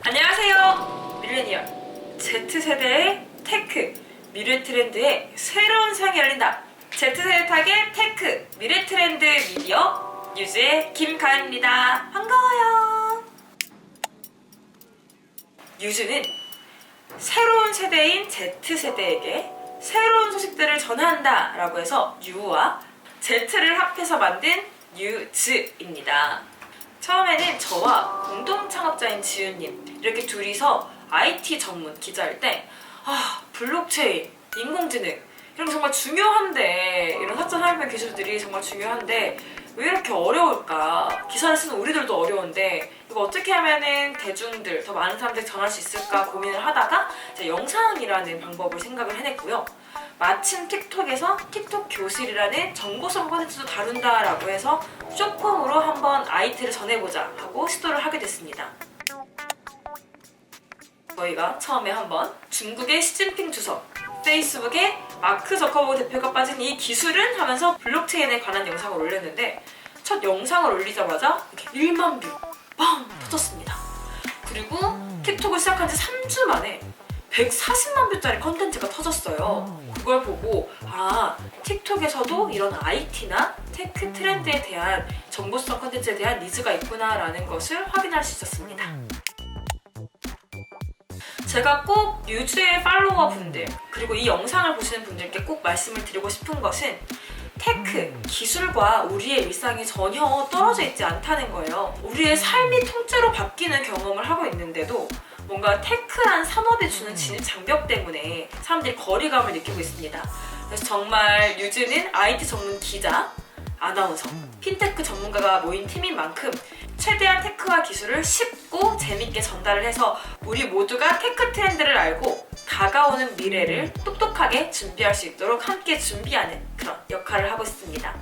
안녕하세요. 밀레니얼 Z세대의 테크 미래 트렌드의 새로운 세상이 열린다. Z세대 타겟 테크 미래 트렌드 미디어 뉴즈의 김가은입니다. 반가워요. 뉴즈는 새로운 세대인 Z세대에게 새로운 소식들을 전한다 라고 해서 U와 Z를 합해서 만든 뉴즈입니다. 처음에는 저와 공동 창업자인 지윤님 이렇게 둘이서 IT 전문 기자일 때 아, 블록체인, 인공지능 이런 게 정말 중요한데 이런 4차 산업의 기술들이 정말 중요한데 왜 이렇게 어려울까? 기사를 쓰는 우리들도 어려운데 이거 어떻게 하면은 대중들 더 많은 사람들이 전할 수 있을까 고민을 하다가 영상이라는 방법을 생각을 해냈고요. 마침 틱톡에서 틱톡 교실이라는 정보성 콘텐츠도 다룬다라고 해서 쇼폼으로 한번 IT를 전해보자 하고 시도를 하게 됐습니다. 저희가 처음에 한번 중국의 시진핑 주석, 페이스북의 마크 저커버그 대표가 빠진 이 기술은 하면서 블록체인에 관한 영상을 올렸는데 첫 영상을 올리자마자 이렇게 1만 뷰 빵 터졌습니다. 그리고 틱톡을 시작한 지 3주 만에 140만 뷰짜리 컨텐츠가 터졌어요. 그걸 보고 아 틱톡에서도 이런 IT나 테크 트렌드에 대한 정보성 컨텐츠에 대한 니즈가 있구나라는 것을 확인할 수 있었습니다. 제가 꼭 유주의 팔로워 분들 그리고 이 영상을 보시는 분들께 꼭 말씀을 드리고 싶은 것은 테크, 기술과 우리의 일상이 전혀 떨어져 있지 않다는 거예요. 우리의 삶이 통째로 바뀌는 경험을 하고 있는데도 뭔가 테크한 산업이 주는 진입 장벽 때문에 사람들이 거리감을 느끼고 있습니다. 그래서 정말 유즈는 IT 전문 기자, 아나운서, 핀테크 전문가가 모인 팀인 만큼 최대한 테크와 기술을 쉽고 재밌게 전달을 해서 우리 모두가 테크 트렌드를 알고 다가오는 미래를 똑똑하게 준비할 수 있도록 함께 준비하는 그런 역할을 하고 있습니다.